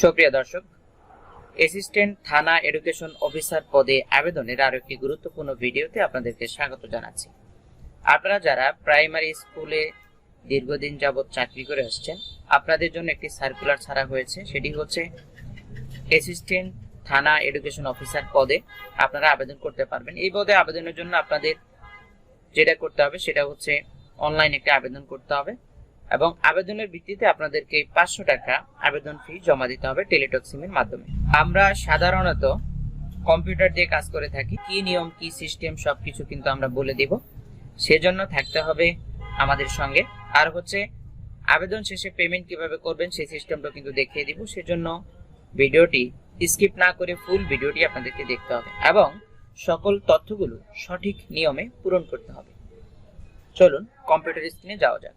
সুপ্রিয় দর্শক অ্যাসিস্ট্যান্ট থানা এডুকেশন অফিসার পদে আবেদনের আরও একটি গুরুত্বপূর্ণ ভিডিওতে আপনাদেরকে স্বাগত জানাচ্ছি। আপনারা যারা প্রাইমারি স্কুলে দীর্ঘদিন যাবৎ চাকরি করে আসছেন, আপনাদের জন্য একটি সার্কুলার ছাড়া হয়েছে। সেটি হচ্ছে অ্যাসিস্ট্যান্ট থানা এডুকেশন অফিসার পদে আপনারা আবেদন করতে পারবেন। এই পদে আবেদনের জন্য আপনাদের যেটা করতে হবে, সেটা হচ্ছে অনলাইন একটা আবেদন করতে হবে। এবং আবেদনের ভিত্তিতে আপনাদেরকে পাঁচশো টাকা আবেদন ফি জমা দিতে হবে টেলিটক সিমের মাধ্যমে। আমরা সাধারণত কম্পিউটার দিয়ে কাজ করে থাকি। কি নিয়ম, কি সিস্টেম সব কিছু কিন্তু আমরা বলে দিব। সেজন্য থাকতে হবে আমাদের সঙ্গে। আর হচ্ছে, আবেদন শেষে পেমেন্ট কীভাবে করবেন সেই সিস্টেমটা কিন্তু দেখিয়ে দিব। সেজন্য ভিডিওটি স্কিপ না করে ফুল ভিডিওটি আপনাদেরকে দেখতে হবে এবং সকল তথ্যগুলো সঠিক নিয়মে পূরণ করতে হবে। চলুন, কম্পিউটার স্ক্রিনে যাওয়া যাক।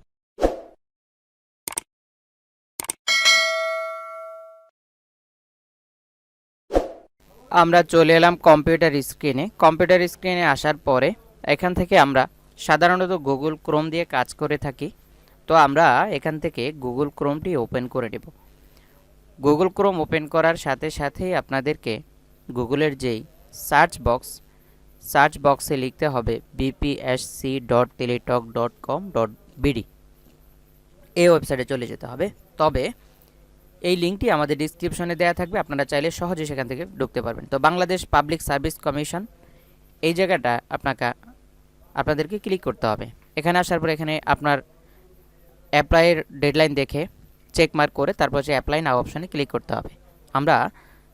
আমরা চলে এলাম কম্পিউটার স্ক্রিনে। কম্পিউটার স্ক্রিনে আসার পরে এখান থেকে আমরা সাধারণত গুগল ক্রোম দিয়ে কাজ করে থাকি। তো আমরা এখান থেকে গুগল ক্রোমটি ওপেন করে নেব। গুগল ক্রোম ওপেন করার সাথে সাথেই আপনাদেরকে গুগলের যেই সার্চ বক্স, সার্চ বক্সে লিখতে হবে BPSC dot Teletalk dot com dot BD এই ওয়েবসাইটে চলে যেতে হবে। তবে এই লিঙ্কটি আমাদের ডিসক্রিপশনে দেওয়া থাকবে, আপনারা চাইলে সহজে সেখান থেকে ঢুকতে পারবেন। তো বাংলাদেশ পাবলিক সার্ভিস কমিশন এই জায়গাটা আপনাকে, আপনাদেরকে ক্লিক করতে হবে। এখানে আসার পর এখানে আপনার অ্যাপ্লাইয়ের ডেডলাইন দেখে চেক মার্ক করে তারপর সে অ্যাপ্লাই নাও অপশানে ক্লিক করতে হবে। আমরা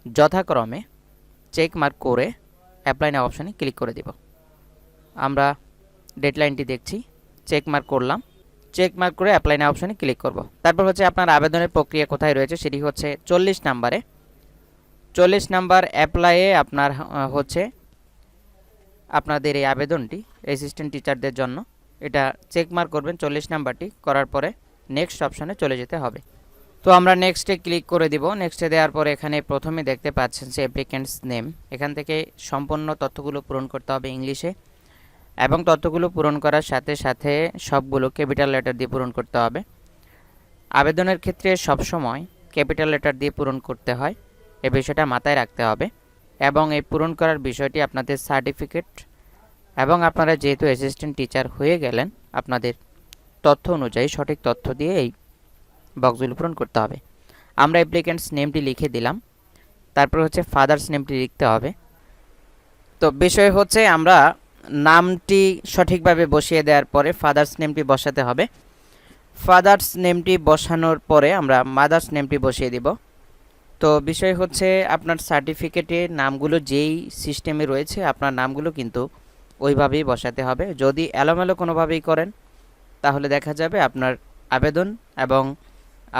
যথাক্রমে চেক মার্ক করে অ্যাপ্লাই নাও অপশানে ক্লিক করে দেব। আমরা ডেডলাইনটি দেখছি চেক মার্ক করলাম। চেক মার্ক করে অ্যাপ্লাই না অপশানে ক্লিক করব। তারপর হচ্ছে আপনার আবেদনের প্রক্রিয়া কোথায় রয়েছে সেটি হচ্ছে চল্লিশ নাম্বারে। চল্লিশ নাম্বার অ্যাপ্লাইয়ে আপনার হচ্ছে আপনাদের এই আবেদনটি অ্যাসিস্ট্যান্ট টিচারদের জন্য। এটা চেক মার্ক করবেন চল্লিশ নাম্বারটি করার পরে নেক্সট অপশানে চলে যেতে হবে। তো আমরা নেক্সটে ক্লিক করে দিব। নেক্সটে দেওয়ার পরে এখানে প্রথমে দেখতে পাচ্ছেন যে অ্যাপ্লিক্যান্টস নেম এখান থেকে সম্পূর্ণ তথ্যগুলো পূরণ করতে হবে ইংলিশে। এবং তথ্যগুলো পূরণ করার সাথে সাথে সবগুলো ক্যাপিটাল লেটার দিয়ে পূরণ করতে হবে। আবেদনের ক্ষেত্রে সবসময় ক্যাপিটাল লেটার দিয়ে পূরণ করতে হয়। এ বিষয়টা মাথায় রাখতে হবে এবং এই পূরণ করার বিষয়টি আপনাদের সার্টিফিকেট এবং আপনারা যেহেতু অ্যাসিস্ট্যান্ট টিচার হয়ে গেলেন, আপনাদের তথ্য অনুযায়ী সঠিক তথ্য দিয়ে এই বক্সগুলো পূরণ করতে হবে। আমরা অ্যাপ্লিক্যান্টস নেমটি লিখে দিলাম। তারপর হচ্ছে ফাদার্স নেমটি লিখতে হবে। তো বিষয় হচ্ছে আমরা নামটি সঠিকভাবে বসিয়ে দেওয়ার পরে ফাদার্স নেমটি বসাতে হবে। ফাদার্স নেমটি বসানোর পরে আমরা মাদার্স নেমটি বসিয়ে দিব। তো বিষয় হচ্ছে আপনার সার্টিফিকেটে নামগুলো যেই সিস্টেমে রয়েছে, আপনার নামগুলো কিন্তু ওইভাবেই বসাতে হবে। যদি এলোমেলো কোনোভাবেই করেন, তাহলে দেখা যাবে আপনার আবেদন এবং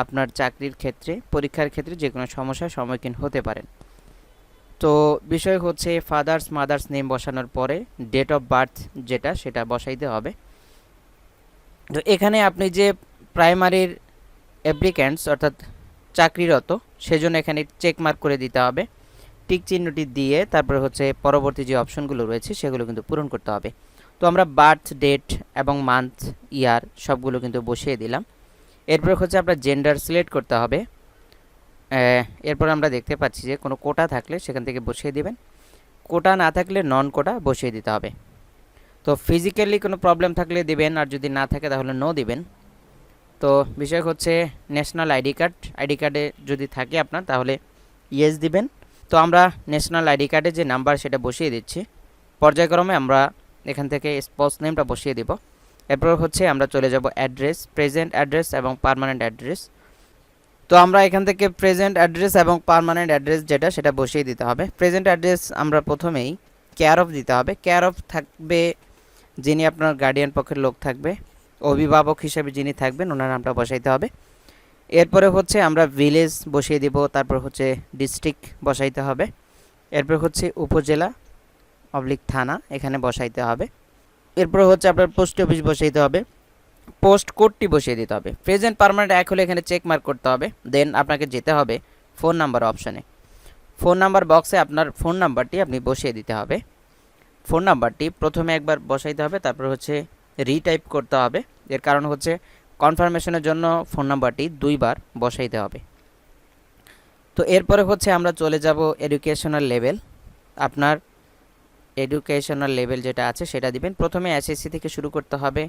আপনার চাকরির ক্ষেত্রে, পরীক্ষার ক্ষেত্রে যে কোনো সমস্যার সম্মুখীন হতে পারেন। তো বিষয় হচ্ছে ফাদার্স মাদার্স নেম বসানোর পরে ডেট অফ বার্থ যেটা, সেটা বসাইতে হবে। তো এখানে আপনি যে প্রাইমারির অ্যাপ্লিক্যান্টস অর্থাৎ চাকরিরত, সেজন্য এখানে চেক মার্ক করে দিতে হবে। টিক চিহ্নটি দিয়ে তারপরে হচ্ছে পরবর্তী যে অপশনগুলো রয়েছে, সেগুলো কিন্তু পূরণ করতে হবে। তো আমরা বার্থ ডেট এবং মান্থ ইয়ার সবগুলো কিন্তু বসিয়ে দিলাম। এরপর হচ্ছে আপনার জেন্ডার সিলেক্ট করতে হবে। এরপর আমরা দেখতে পাচ্ছি যে কোনো কোটা থাকলে সেখান থেকে বসিয়ে দিবেন। কোটা না থাকলে নন কোটা বসিয়ে দিতে হবে। তো ফিজিক্যালি কোনো প্রবলেম থাকলে দিবেন, আর যদি না থাকে তাহলে নো দিবেন। তো বিষয় হচ্ছে ন্যাশনাল আইডি কার্ড আইডি কার্ডে যদি থাকে আপনার তাহলে ইয়েস দিবেন। তো আমরা ন্যাশনাল আইডি কার্ডে যে নাম্বার সেটা বসিয়ে দিচ্ছি, পর্যায়ক্রমে আমরা এখান থেকে স্পোর্টস নেমটা বসিয়ে দিব। এরপর হচ্ছে আমরা চলে যাব অ্যাড্রেস প্রেজেন্ট অ্যাড্রেস এবং পার্মানেন্ট অ্যাড্রেস তো আমরা এখান থেকে প্রেজেন্ট অ্যাড্রেস এবং পার্মানেন্ট অ্যাড্রেস যেটা, সেটা বসিয়ে দিতে হবে। প্রেজেন্ট অ্যাড্রেস আমরা প্রথমেই কেয়ার অফ দিতে হবে। কেয়ার অফ থাকবে যিনি আপনার গার্ডিয়ান পক্ষের লোক থাকবে। অভিভাবক হিসেবে যিনি থাকবেন, ওনার নামটা বসাইতে হবে। এরপরে হচ্ছে আমরা ভিলেজ বসিয়ে দিব, তারপর হচ্ছে ডিস্ট্রিক্ট বসাইতে হবে। এরপর হচ্ছে উপজেলা অবলিক থানা, এখানে বসাইতে হবে। এরপর হচ্ছে আপনার পোস্ট অফিস বসাইতে হবে। পোস্ট কোডটি বসিয়ে দিতে হবে। প্রেজেন্ট, পারমানেন্ট, এক হলে এখানে চেক মার্ক করতে হবে। দেন আপনাকে যেতে হবে ফোন নাম্বার অপশানে। ফোন নাম্বার বক্সে আপনার ফোন নাম্বারটি আপনি বসিয়ে দিতে হবে। ফোন নাম্বারটি প্রথমে একবার বসাইতে হবে, তারপর হচ্ছে রিটাইপ করতে হবে। এর কারণ হচ্ছে কনফার্মেশনের জন্য ফোন নাম্বারটি দুইবার বসাইতে হবে। তো এরপরে হচ্ছে আমরা চলে যাব এডুকেশনাল লেভেল। আপনার এডুকেশনাল লেভেল যেটা আছে সেটা দিবেন। প্রথমে এসএসসি থেকে শুরু করতে হবে।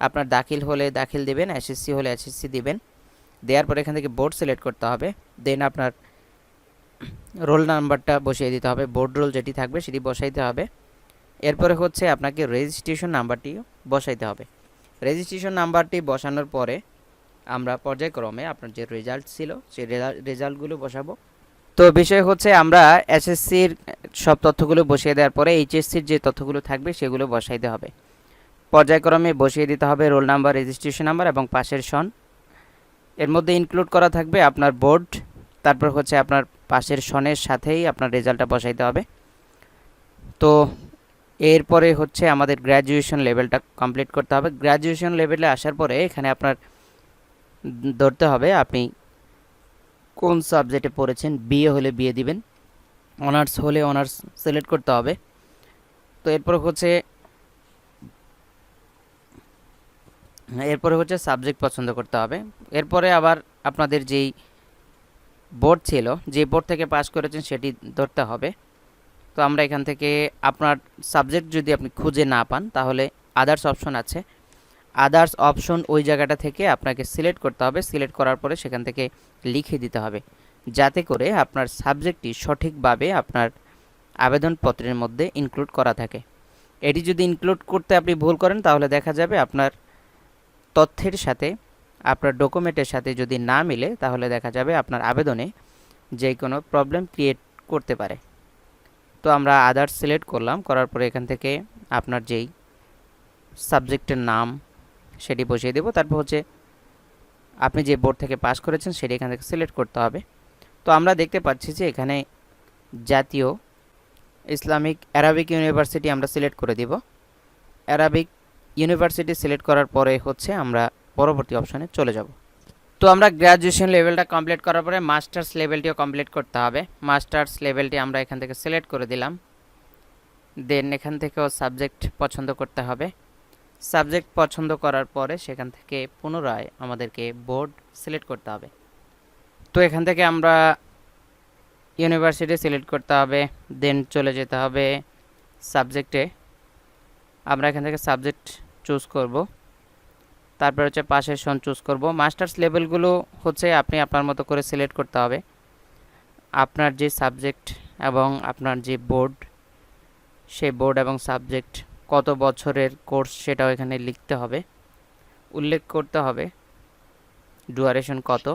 আপনার দাখিল হলে দাখিল দিবেন, এসএসসি হলে এসএসসি দিবেন। দেওয়ার পর এখান থেকে বোর্ড সিলেক্ট করতে হবে। দেন আপনার রোল নাম্বারটা বসিয়ে দিতে হবে। বোর্ড রোল যেটি থাকবে সেটি বসাইতে হবে। এরপরে হচ্ছে আপনাকে রেজিস্ট্রেশন নাম্বারটিও বসাইতে হবে। রেজিস্ট্রেশন নাম্বারটি বসানোর পরে আমরা পর্যায়ক্রমে আপনার যে রেজাল্ট ছিল, সেই রেজাল্টগুলো বসাবো। তো বিষয় হচ্ছে আমরা এসএসসির সব তথ্যগুলো বসিয়ে দেওয়ার পরে এইচএসসির যে তথ্যগুলো থাকবে সেগুলো বসাইতে হবে। পর্যায়ক্রমে বসিয়ে দিতে হবে রোল নাম্বার, রেজিস্ট্রেশন নাম্বার এবং পাশের সন। এর মধ্যে ইনক্লুড করা থাকবে আপনার বোর্ড তারপর হচ্ছে আপনার পাশের সনের সাথেই আপনার রেজাল্টটা বসাইতে হবে। তো এরপরে হচ্ছে আমাদের গ্র্যাজুয়েশন লেভেলটা কমপ্লিট করতে হবে। গ্র্যাজুয়েশন লেভেলে আসার পরে এখানে আপনার ধরতে হবে আপনি কোন সাবজেক্টে পড়েছেন বিএ হলে বিএ দিবেন অনার্স হলে অনার্স সিলেক্ট করতে হবে। তো এরপর হচ্ছে এরপরে হচ্ছে সাবজেক্ট পছন্দ করতে হবে। এরপরে আবার আপনাদের যেই বোর্ড ছিল, যে বোর্ড থেকে পাস করেছেন সেটি ধরতে হবে। তো আমরা এখান থেকে আপনার সাবজেক্ট যদি আপনি খুঁজে না পান, তাহলে আদার্স অপশন আছে। আদার্স অপশন ওই জায়গাটা থেকে আপনাকে সিলেক্ট করতে হবে। সিলেক্ট করার পরে সেখান থেকে লিখে দিতে হবে। যাতে করে আপনার সাবজেক্টটি সঠিকভাবে আপনার আবেদনপত্রের মধ্যে ইনক্লুড করা থাকে। এটি যদি ইনক্লুড করতে আপনি ভুল করেন, তাহলে দেখা যাবে আপনার তথ্যের সাথে, আপনার ডকুমেন্টের সাথে যদি না মিলে, তাহলে দেখা যাবে আপনার আবেদনে যে কোনো প্রবলেম ক্রিয়েট করতে পারে। তো আমরা আদার্স সিলেক্ট করলাম, করার পরে এখান থেকে আপনার যেই সাবজেক্টের নাম সেটি বসিয়ে দেবো। তারপর হচ্ছে আপনি যে বোর্ড থেকে পাস করেছেন সেটি এখান থেকে সিলেক্ট করতে হবে। তো আমরা দেখতে পাচ্ছি যে এখানে জাতীয় ইসলামিক অ্যারাবিক ইউনিভার্সিটি আমরা সিলেক্ট করে দিব। অ্যারাবিক ইউনিভার্সিটি সিলেক্ট করার পরে হচ্ছে আমরা পরবর্তী অপশানে চলে যাব। তো আমরা গ্র্যাজুয়েশন লেভেলটা কমপ্লিট করার পরে মাস্টার্স লেভেলটিও কমপ্লিট করতে হবে। মাস্টার্স লেভেলটি আমরা এখান থেকে সিলেক্ট করে দিলাম। দেন এখান থেকেও সাবজেক্ট পছন্দ করতে হবে। সাবজেক্ট পছন্দ করার পরে সেখান থেকে পুনরায় আমাদেরকে বোর্ড সিলেক্ট করতে হবে। তো এখান থেকে আমরা ইউনিভার্সিটি সিলেক্ট করতে হবে দেন চলে যেতে হবে সাবজেক্টে। আমরা এখান থেকে সাবজেক্ট চুজ করব। তারপর হচ্ছে পাশের সন চুজ করব। মাস্টার্স লেভেলগুলো হচ্ছে আপনি আপনার মতো করে সিলেক্ট করতে হবে। আপনার যে সাবজেক্ট এবং আপনার যে বোর্ড সেই বোর্ড এবং সাবজেক্ট কত বছরের কোর্স সেটাও এখানে লিখতে হবে। উল্লেখ করতে হবে ডুয়ারেশন কত।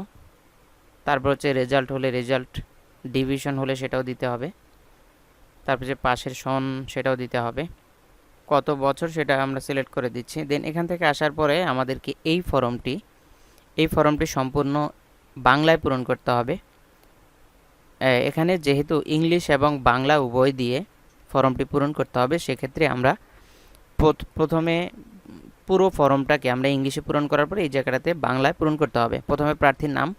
তারপর হচ্ছে রেজাল্ট হলে রেজাল্ট ডিভিশন হলে সেটাও দিতে হবে। তারপর যে পাশের সন সেটাও দিতে হবে। কত বছর সেটা আমরা সিলেক্ট করে দিচ্ছি। দেন এখান থেকে আসার পরে আমাদেরকে এই ফর্মটি এই ফর্মটি সম্পূর্ণ বাংলায় পূরণ করতে হবে। এখানে যেহেতু ইংলিশ এবং বাংলা উভয় দিয়ে ফর্মটি পূরণ করতে হবে, সেক্ষেত্রে আমরা প্রথমে পুরো ফর্মটাকে আমরা ইংলিশে পূরণ করার পরে এই জায়গাটাতে বাংলায় পূরণ করতে হবে। প্রথমে প্রার্থীর নাম,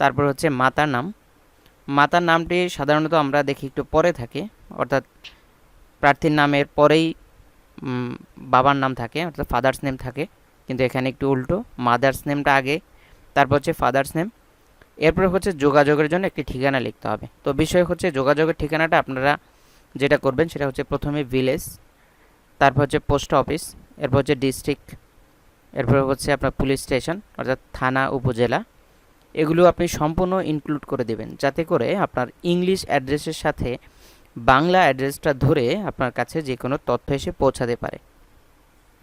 তারপর হচ্ছে মাতার নাম। মাতার নামটি সাধারণত আমরা দেখি একটু পরে থাকে, অর্থাৎ প্রার্থীর নামের পরেই বাবার নাম থাকে, অর্থাৎ ফাদার্স নেম থাকে, কিন্তু এখানে একটু উল্টো। মাদার্স নেমটা আগে, তারপর হচ্ছে ফাদার্স নেম এরপরে হচ্ছে যোগাযোগের জন্য একটি ঠিকানা লিখতে হবে। তো বিষয় হচ্ছে যোগাযোগের ঠিকানাটা আপনারা যেটা করবেন সেটা হচ্ছে প্রথমে ভিলেজ তারপর হচ্ছে পোস্ট অফিস এরপর হচ্ছে ডিস্ট্রিক্ট এরপর হচ্ছে আপনার পুলিশ স্টেশন অর্থাৎ থানা, উপজেলা। এগুলো আপনি সম্পূর্ণ ইনক্লুড করে দেবেন। যাতে করে আপনার ইংলিশ অ্যাড্রেসের সাথে বাংলা অ্যাড্রেসটা ধরে আপনার কাছে যে কোনো তথ্য এসে পৌঁছাতে পারে।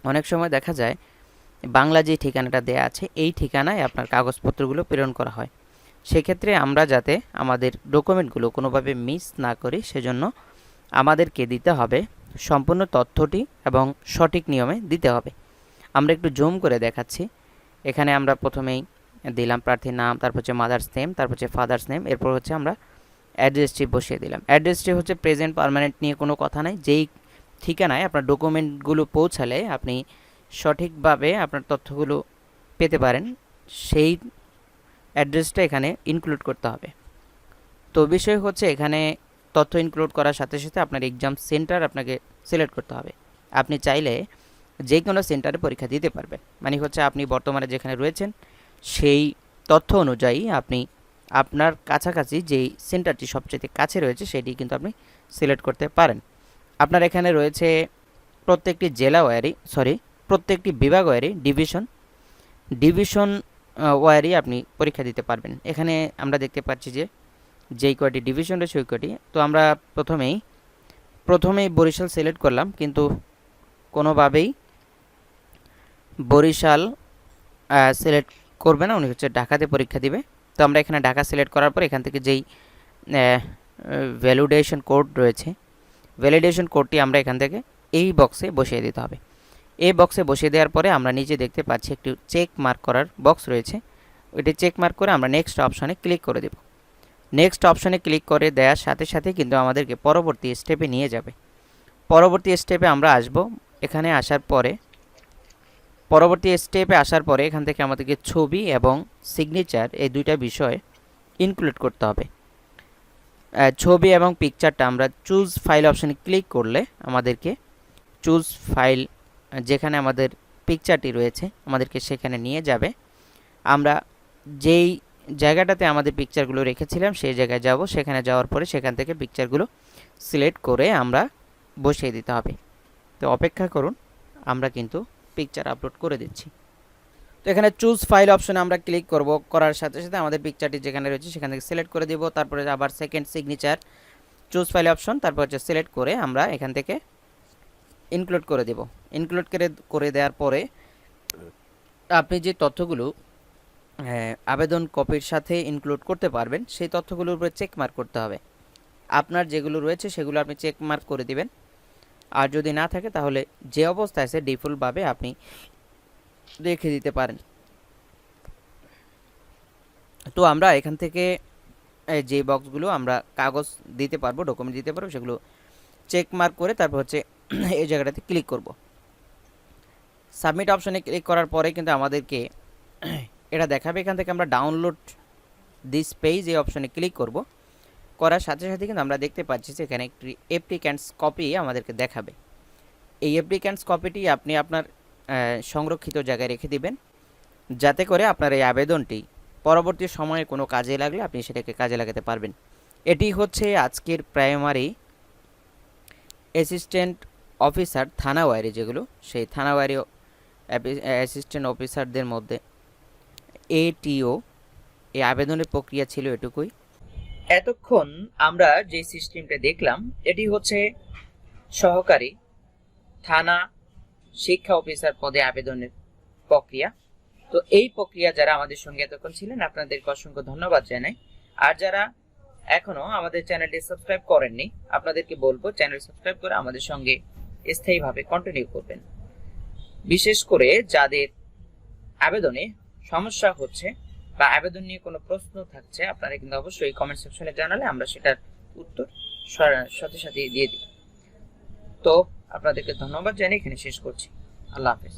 অনেক সময় দেখা যায়, বাংলা যে ঠিকানাটা দেয়া আছে, এই ঠিকানায় আপনার কাগজপত্রগুলো প্রেরণ করা হয়। সেক্ষেত্রে আমরা যাতে আমাদের ডকুমেন্টগুলো কোনোভাবে মিস না করি, সেজন্য আমাদেরকে দিতে হবে সম্পূর্ণ তথ্যটি এবং সঠিক নিয়মে দিতে হবে। আমরা একটু জুম করে দেখাচ্ছি। এখানে আমরা প্রথমেই দিলাম প্রার্থীর নাম, তারপর হচ্ছে মাদার্স নেম তারপর হচ্ছে ফাদার্স নেম এরপর হচ্ছে আমরা অ্যাড্রেসটি বসিয়ে দিলাম। অ্যাড্রেসটি হচ্ছে প্রেজেন্ট পারমানেন্ট নিয়ে কোনো কথা নাই। যেই ঠিকানায় আপনার ডকুমেন্টগুলো পৌঁছালে আপনি সঠিকভাবে আপনার তথ্যগুলো পেতে পারেন, সেই অ্যাড্রেসটা এখানে ইনক্লুড করতে হবে। তো বিষয় হচ্ছে এখানে তথ্য ইনক্লুড করার সাথে সাথে আপনার এক্সাম সেন্টার আপনাকে সিলেক্ট করতে হবে। আপনি চাইলে যে কোনো সেন্টারে পরীক্ষা দিতে পারবেন। মানে হচ্ছে আপনি বর্তমানে যেখানে রয়েছেন, সেই তথ্য অনুযায়ী আপনি আপনার কাছাকাছি যেই সেন্টারটি সবচেয়ে কাছে রয়েছে, সেটি কিন্তু আপনি সিলেক্ট করতে পারেন। আপনার এখানে রয়েছে প্রত্যেকটি জেলা ওয়ারি, সরি, প্রত্যেকটি বিভাগ ওয়ারি, ডিভিশন। ডিভিশন ওয়ারি আপনি পরীক্ষা দিতে পারবেন। এখানে আমরা দেখতে পাচ্ছি যে যেই কয়টি ডিভিশন রয়েছে, ওই কয়টি। তো আমরা প্রথমেই প্রথমেই বরিশাল সিলেক্ট করলাম, কিন্তু কোনোভাবেই বরিশাল সিলেক্ট করবে না। উনি হচ্ছে ঢাকাতে পরীক্ষা দিবে। তো আমরা এখানে ঢাকা সিলেক্ট করার পর এখান থেকে যেই ভ্যালিডেশন কোড রয়েছে ভ্যালিডেশন কোডটি আমরা এখান থেকে এই বক্সে বসিয়ে দিতে হবে। এই বক্সে বসিয়ে দেওয়ার পরে আমরা নিচে দেখতে পাচ্ছি একটি চেক মার্ক করার বক্স রয়েছে। ওইটি চেক মার্ক করে আমরা নেক্সট অপশানে ক্লিক করে দেব। নেক্সট অপশানে ক্লিক করে দেওয়ার সাথে সাথে কিন্তু আমাদেরকে পরবর্তী স্টেপে নিয়ে যাবে। পরবর্তী স্টেপে আমরা আসব। এখানে আসার পরে পরবর্তী স্টেপে আসার পরে এখান থেকে আমাদেরকে ছবি এবং সিগনেচার এই দুইটা বিষয় ইনক্লুড করতে হবে। ছবি এবং পিকচারটা আমরা চুজ ফাইল অপশানে ক্লিক করলে আমাদেরকে চুজ ফাইল যেখানে আমাদের পিকচারটি রয়েছে, আমাদেরকে সেখানে নিয়ে যাবে। আমরা যেই জায়গাটাতে আমাদের পিকচারগুলো রেখেছিলাম, সেই জায়গায় যাব। সেখানে যাওয়ার পরে সেখান থেকে পিকচারগুলো সিলেক্ট করে আমরা বসিয়ে দিতে হবে। তো অপেক্ষা করুন, আমরা কিন্তু পিকচার আপলোড করে দিচ্ছি। তো এখানে চুজ ফাইল অপশনে আমরা ক্লিক করব। করার সাথে সাথে আমাদের পিকচারটি যেখানে রয়েছে সেখান থেকে সিলেক্ট করে দিব। তারপরে আবার second signature choose file option তারপর হচ্ছে সিলেক্ট করে আমরা এখান থেকে ইনক্লুড করে দেব। ইনক্লুড করে করে দেওয়ার পরে আপনি যে তথ্যগুলো হ্যাঁ, আবেদন কপির সাথে ইনক্লুড করতে পারবেন সেই তথ্যগুলোর উপরে চেক মার্ক করতে হবে। আপনার যেগুলো রয়েছে সেগুলো আপনি চেক মার্ক করে দিবেন। আর যদি না থাকে, তাহলে যে অবস্থায় আছে, ডিফল্টভাবে আপনি রেখে দিতে পারেন। তো আমরা এখান থেকে যে বক্সগুলো আমরা কাগজ দিতে পারব, ডকুমেন্ট দিতে পারব, সেগুলো চেক মার্ক করে তারপর হচ্ছে এই জায়গাটাতে ক্লিক করব। সাবমিট অপশনে ক্লিক করার পরে কিন্তু আমাদেরকে এটা দেখাবে। এখান থেকে আমরা ডাউনলোড দিস পেজ, এই অপশনে ক্লিক করব। করার সাথে সাথে কিন্তু আমরা দেখতে পাচ্ছি যে এখানে একটি অ্যাপ্লিক্যান্টস কপি আমাদেরকে দেখাবে। এই অ্যাপ্লিক্যান্টস কপিটি আপনি আপনার সংরক্ষিত জায়গায় রেখে দিবেন। যাতে করে আপনার এই আবেদনটি পরবর্তী সময়ে কোনো কাজে লাগলে আপনি সেটাকে কাজে লাগাতে পারবেন। এটি হচ্ছে আজকের প্রাইমারি অ্যাসিস্ট্যান্ট অফিসার থানা ওয়ারি যেগুলো, সেই থানা ওয়ারি অ্যাসিস্ট্যান্ট অফিসারদের মধ্যে এটিও এই আবেদনের প্রক্রিয়া ছিল এটুকুই। এতক্ষণ আমরা যে সিস্টেমটা দেখলাম, এটি হচ্ছে সহকারী থানা শিক্ষা অফিসার পদে আবেদনের প্রক্রিয়া। তো এই প্রক্রিয়া যারা আমাদের সঙ্গে এতক্ষণ ছিলেন, আপনাদেরকে অসংখ্য ধন্যবাদ জানাই। আর যারা এখনও আমাদের চ্যানেলটি সাবস্ক্রাইব করেননি, আপনাদেরকে বলব, চ্যানেল সাবস্ক্রাইব করে আমাদের সঙ্গে স্থায়ীভাবে কন্টিনিউ করবেন। বিশেষ করে যাদের আবেদনে সমস্যা হচ্ছে বা আবেদন নিয়ে কোনো প্রশ্ন থাকছে, আপনারা কিন্তু অবশ্যই কমেন্ট সেকশনে জানালে আমরা সেটার উত্তর সাথে সাথে দিয়ে দিই তো, আপনাদেরকে ধন্যবাদ জানিয়ে এখানে শেষ করছি। আল্লাহ হাফেজ।